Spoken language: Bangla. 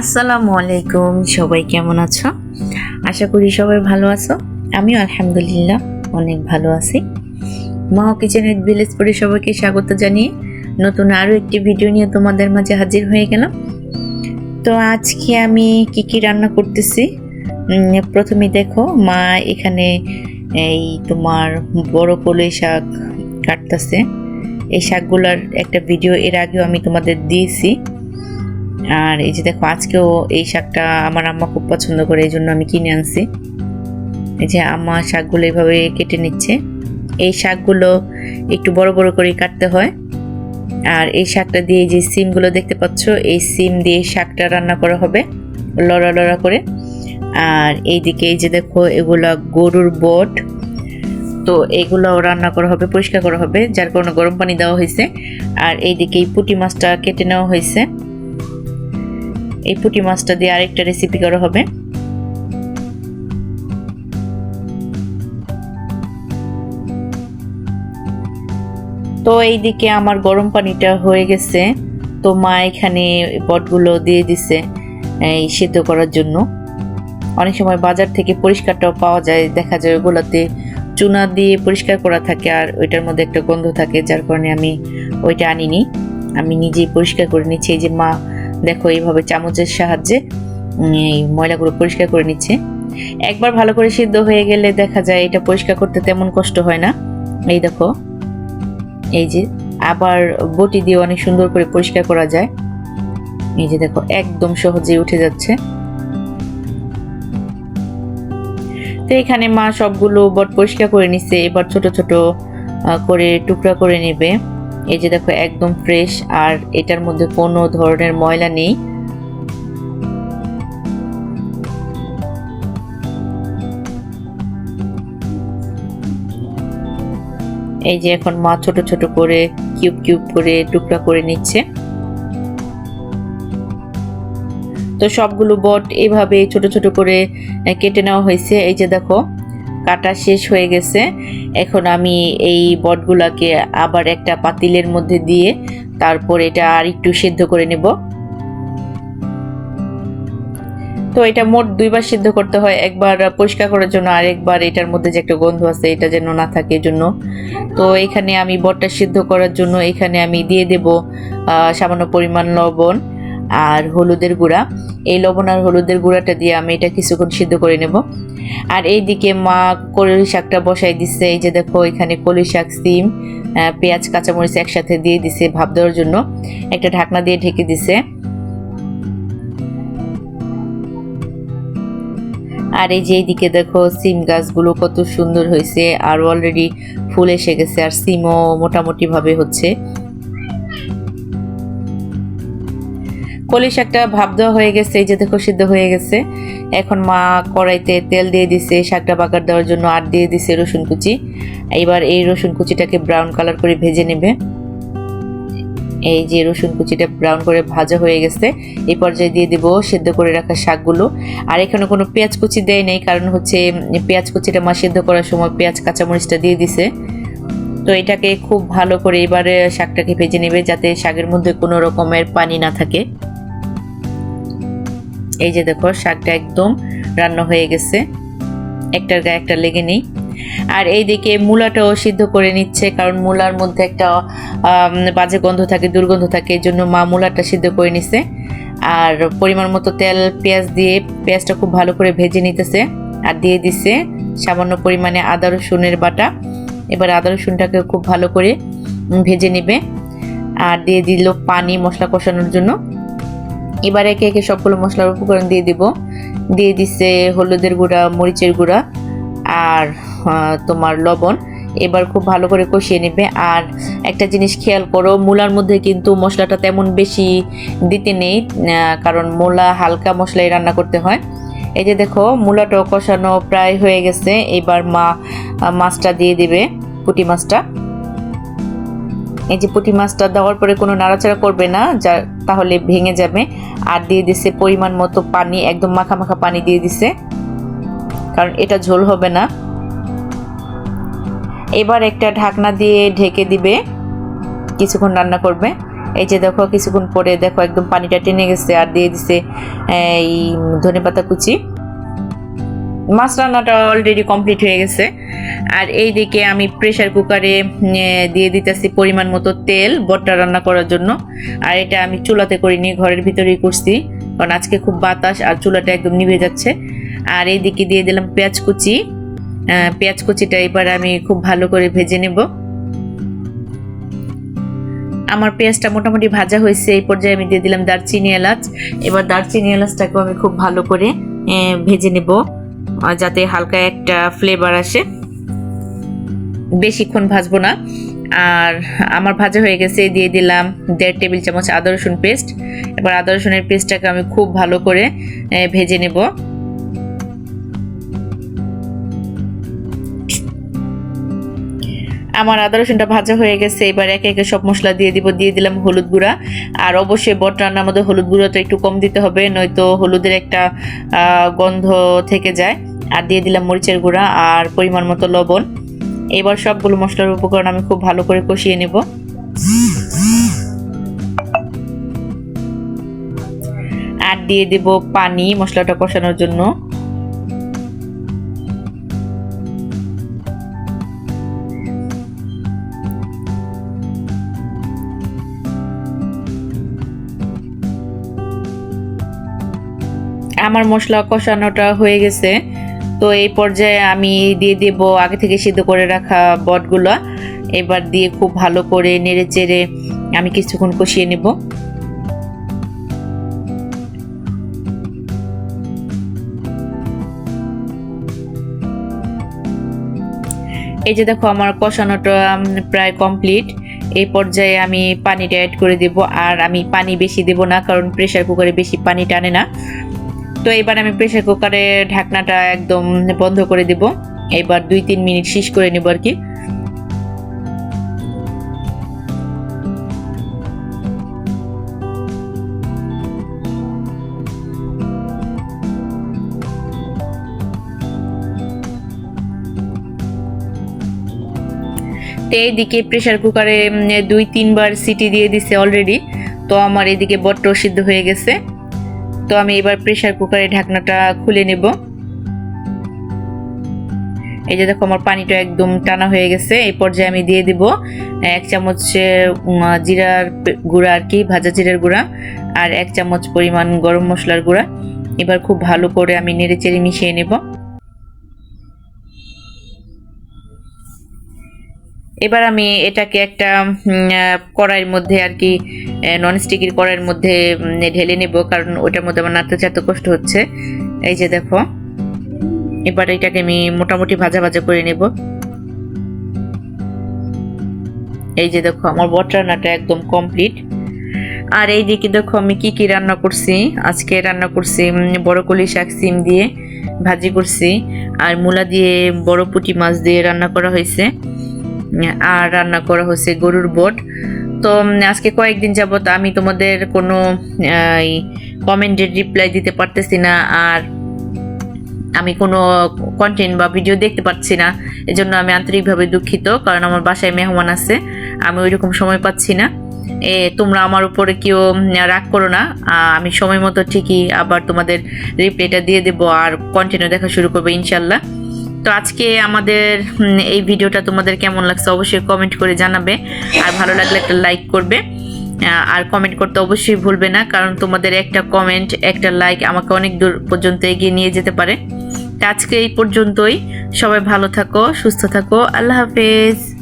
আসসালামু আলাইকুম, সবাই কেমন আছো? আশা করি সবাই ভালো আছো। আমিও আলহামদুলিল্লাহ অনেক ভালো আছি। মা কিচেনের ভিলেজ পরে সবাইকে স্বাগত জানিয়ে নতুন আরও একটি ভিডিও নিয়ে তোমাদের মাঝে হাজির হয়ে গেলাম। তো আজকে আমি কি কি রান্না করতেছি? প্রথমে দেখো, মা এখানে এই তোমার বড় কলই শাক কাটতেছে। এই শাকগুলোর একটা ভিডিও এর আগেও আমি তোমাদের দিয়েছি। আর এই যে দেখো, আজকেও এই শাকটা আমার আম্মা খুব পছন্দ করে, এই জন্য আমি কিনে আনছি। এই যে আম্মা শাকগুলো এইভাবে কেটে নিচ্ছে। এই শাকগুলো একটু বড় বড় করে কাটতে হয়। আর এই শাকটা দিয়ে যে সিমগুলো দেখতে পাচ্ছ, এই সিম দিয়ে শাকটা রান্না করা হবে, লড়া লড়া করে। আর এইদিকে এই যে দেখো, এগুলা গরুর বট। তো এগুলো রান্না করা হবে, পরিষ্কার করা হবে, যার কারণে গরম পানি দেওয়া হয়েছে। আর এইদিকে এই পুঁটি মাছটা কেটে নেওয়া হয়েছে। এই পুঁটি মাছটা দিয়ে আরেকটা রেসিপি করা হবে। তো এইদিকে আমার গরম পানিটা হয়ে গেছে। তো মা এখানে বটগুলো দিয়ে দিছে, এই সিদ্ধ করার জন্য। অনেক সময় বাজার থেকে পরিষ্কারটাও পাওয়া যায়। দেখা যায় ওগুলোতে চুনা দিয়ে পরিষ্কার করা থাকে আর ওইটার মধ্যে একটা গন্ধ থাকে, যার কারণে আমি ওইটা আনিনি। আমি নিজেই পরিষ্কার করে নিচ্ছি। এই যে মা দেখো এইভাবে চামচের সাহায্যে এই ময়লাগুলো পরিষ্কার করে নিচ্ছে। একবার ভালো করে সিদ্ধ হয়ে গেলে দেখা যায় এটা পরিষ্কার করতে তেমন কষ্ট হয় না। এই দেখো, এই যে আবার বটি দিয়ে অনেক সুন্দর করে পরিষ্কার করা যায়। এই যে দেখো, একদম সহজেই উঠে যাচ্ছে। তো এখানে মা সবগুলো বট পরিষ্কার করে নিচ্ছে, এবার ছোট ছোট করে টুকরা করে নেবে। এই যে দেখো, একদম ফ্রেশ আর এটার মধ্যে কোনো ধরনের ময়লা নেই। এই যে এখন মা ছোট ছোট করে, কিউব কিউব করে টুকরা করে নিচ্ছে। তো সবগুলো বট এভাবে ছোট ছোট করে কেটে নেওয়া হয়েছে। এই যে দেখো কাটা শেষ হয়ে গেছে। এখন আমি এই বটগুলাকে আবার একটা পাতিলের মধ্যে দিয়ে তারপর এটা আর একটু সিদ্ধ করে নেব। তো এটা মোট দুইবার সিদ্ধ করতে হয়, একবার পরিষ্কার করার জন্য আর একবার এটার মধ্যে যে একটা গন্ধ আছে এটা যেন না থাকে জন্য তো এখানে আমি বটটা সিদ্ধ করার জন্য এখানে আমি দিয়ে দেব সামান্য পরিমাণ লবণ। আর হলুদের গুঁড়া। এই লবণ আর হলুদের গুঁড়াটা দিয়ে আমি এটা কিছুক্ষণ সিদ্ধ করে নেব। আর এইদিকে মা কলই শাকটা বসাই দিচ্ছে। এই যে দেখো, এখানে কলই শাক, সিম পেঁয়াজ, কাঁচামরিচ একসাথে দিয়ে দিছে ভাপ দেওয়ার জন্য। একটা ঢাকনা দিয়ে ঢেকে দিছে। আর এই যে এইদিকে দেখো, সিম গাছগুলো কত সুন্দর হয়েছে। আর অলরেডি ফুল এসে গেছে, আর সিমও মোটামুটি ভাবে হচ্ছে। কলি শাকটা ভাব দেওয়া হয়ে গেছে, এই যে দেখো সিদ্ধ হয়ে গেছে। এখন মা কড়াইতে তেল দিয়ে দিছে, শাকটা বাগার দেওয়ার জন্য আর দিয়ে দিছে রসুন কুচি। এবার এই রসুন কুচিটাকে ব্রাউন কালার করে ভেজে নেবে। এই যে রসুন কুচিটা ব্রাউন করে ভাজা হয়ে গেছে, এই পর্যায়ে দিয়ে দেবো সেদ্ধ করে রাখা শাকগুলো। আর এখানে কোনো পেঁয়াজ কুচি দেয় নেই, কারণ হচ্ছে পেঁয়াজ কুচিটা মা সেদ্ধ করার সময় পেঁয়াজ, কাঁচামরিচটা দিয়ে দিছে। তো এটাকে খুব ভালো করে এবারে শাকটাকে ভেজে নেবে, যাতে শাকের মধ্যে কোনো রকমের পানি না থাকে। এই যে দেখো, শাকটা একদম রান্না হয়ে গেছে। একটার গায়ে একটা লেগে নেই। আর এইদিকে মূলাটাও সিদ্ধ করে নিচ্ছে, কারণ মূলার মধ্যে একটা বাজে গন্ধ থাকে, দুর্গন্ধ থাকে, এই জন্য মা মূলাটা সিদ্ধ করে নিছে। আর পরিমাণ মতো তেল, পেঁয়াজ দিয়ে পেঁয়াজটা খুব ভালো করে ভেজে নিতেছে আর দিয়ে দিছে সামান্য পরিমাণে আদা, রসুনের বাটা। এবার আদা রসুনটাকে খুব ভালো করে ভেজে নেবে। আর দিয়ে দিল পানি, মশলা কষানোর জন্য। এবার একে একে সবগুলো মশলার উপকরণ দিয়ে দিব। দিয়ে দিছে হলুদের গুঁড়া, মরিচের গুঁড়া আর তোমার লবণ। এবার খুব ভালো করে কষিয়ে নেবে। আর একটা জিনিস খেয়াল করো, মূলার মধ্যে কিন্তু মশলাটা তেমন বেশি দিতে নেই কারণ মূলা হালকা মশলাই রান্না করতে হয়। এই যে দেখো, মূলাটাও কষানো প্রায় হয়ে গেছে। এবার মা মাছটা দিয়ে দিবে, পুঁটি মাছটা। এই যে পুঁটি মাছটা দেওয়ার পরে কোনো নাড়াচাড়া করবে না, যা তাহলে ভেঙে যাবে। আর দিয়ে দিছে পরিমাণ মতো পানি, একদম মাখা মাখা পানি দিয়ে দিছে। কারণ এটা ঝোল হবে না। এবার একটা ঢাকনা দিয়ে ঢেকে দিবে। কিছুক্ষণ রান্না করবে। এই যে দেখো, কিছুক্ষণ পরে দেখো একদম পানিটা টেনে গেছে। আর দিয়ে দিছে, এই ধনে পাতা কুচি। মাছ রান্নাটা অলরেডি কমপ্লিট হয়ে গেছে। আর এই দিকে আমি প্রেসার কুকারে দিয়ে দিতেছি পরিমাণ মতো তেল বটটা রান্না করার জন্য। আর এটা আমি চুলাতে করিনি ঘরের ভিতরেই করছি, কারণ আজকে খুব বাতাস আর চুলাটা একদম নিভে যাচ্ছে। আর এই দিকে দিয়ে দিলাম পেঁয়াজ কুচি। পেঁয়াজ কুচিটা এবার আমি খুব ভালো করে ভেজে নেব। আমার পেঁয়াজটা মোটামুটি ভাজা হয়েছে, এই পর্যায়ে আমি দিয়ে দিলাম দারচিনি এলাচ। এবার দারচিনি এলাচটাকেও আমি খুব ভালো করে ভেজে নেব। যাতে হালকা একটা ফ্লেভার আসে। বেশিক্ষণ ভাজবো না। আর আমার ভাজা হয়ে গেছে, দিয়ে দিলাম দেড় টেবিল চামচ আদা রসুন পেস্ট এবার আদা রসুনের পেস্টটাকে আমি খুব ভালো করে ভেজে নেব। আমার আদা রসুনটা ভাজা হয়ে গেছে, এবার একে একে সব মশলা দিয়ে দিব, দিয়ে দিলাম হলুদ গুঁড়া। আর অবশ্যই বট রান্নার মধ্যে হলুদ গুঁড়োটা একটু কম দিতে হবে, নয়তো হলুদের একটা গন্ধ থেকে যায়। আর দিয়ে দিলাম মরিচের গুঁড়া আর পরিমাণ মতো লবণ। এবার সবগুলো মশলার উপকরণ আমি খুব ভালো করে কষিয়ে নেব। আর দিয়ে দেব পানি মশলাটা কষানোর জন্য। আমার মশলা কষানোটা হয়ে গেছে। তো এই পর্যায়ে আমি দিয়ে দেব আগে থেকে সিদ্ধ করে রাখা বটগুলো। এবার দিয়ে খুব ভালো করে নেড়ে চেড়ে আমি কিছুক্ষণ কষিয়ে নেব। এই যে দেখো আমার কষানোটা প্রায় কমপ্লিট। এই পর্যায়ে আমি পানিটা অ্যাড করে দেব। আর আমি পানি বেশি দেব না, কারণ প্রেসার কুকারে বেশি পানি টানে না। তো এবার আমি প্রেসার কুকারে ঢাকনাটা একদম বন্ধ করে দেব। এবার দুই তিন মিনিট শেষ করে নেব আর কি। তো এইদিকে প্রেসার কুকারে দুই তিনবার সিটি দিয়ে দিছে অলরেডি তো আমার এদিকে বট্ট সিদ্ধ হয়ে গেছে। তো আমি এবার প্রেশার কুকারে ঢাকনাটা খুলে নেব। এই যে দেখো আমার পানিটা একদম টানা হয়ে গেছে, এই পর্যায়ে আমি দিয়ে দিব এক চামচ জিরার গুঁড়া আর কি, ভাজা জিরার গুঁড়া, আর এক চামচ পরিমাণ গরম মশলার গুঁড়া। এবার খুব ভালো করে আমি নেড়ে চেড়ে মিশিয়ে নেব। এবার আমি এটাকে একটা কড়াইয়ের মধ্যে আর কি নন স্টিকের কড়াইয়ের মধ্যে ঢেলে নেব, কারণ ওটার মধ্যে আমার নাড়তে চাড়তে কষ্ট হচ্ছে। এই যে দেখো, এবার এটাকে আমি মোটামুটি ভাজা ভাজা করে নেব। এই যে দেখো, আমার বট রান্নাটা একদম কমপ্লিট আর এই দিকে দেখো, আমি কি কি রান্না করছি? আজকে রান্না করছি বড় কলি শাক সিম দিয়ে ভাজি করছি, আর মূলা দিয়ে বড় পুঁটি মাছ দিয়ে রান্না করা হয়েছে। আর রান্না করা হয়েছে গরুর বোট। তো আজকে কয়েকদিন যাবত আমি তোমাদের কোনো কমেন্টের রিপ্লাই দিতে পারতেছি না আর আমি কোনো কন্টেন্ট বা ভিডিও দেখতে পাচ্ছি না। এজন্য আমি আন্তরিকভাবে দুঃখিত, কারণ আমার বাসায় মেহমান আছে, আমি ওই রকম সময় পাচ্ছি না। এ, তোমরা আমার উপরে কেউ রাগ করো না আমি সময় মতো ঠিকই আবার তোমাদের রিপ্লাইটা দিয়ে দেবো আর কন্টিনিউ দেখা শুরু করব ইনশাল্লাহ তো আজকে আমাদের এই ভিডিওটা তোমাদের কেমন লাগছে অবশ্যই কমেন্ট করে জানাবে। আর ভালো লাগলে একটা লাইক করবে। আর কমেন্ট করতে অবশ্যই ভুলবে না, কারণ তোমাদের একটা কমেন্ট একটা লাইক আমাকে অনেক দূর পর্যন্ত এগিয়ে নিয়ে যেতে পারে। আজকে এই পর্যন্তই। সবাই ভালো থাকো, সুস্থ থাকো। আল্লাহ হাফেজ।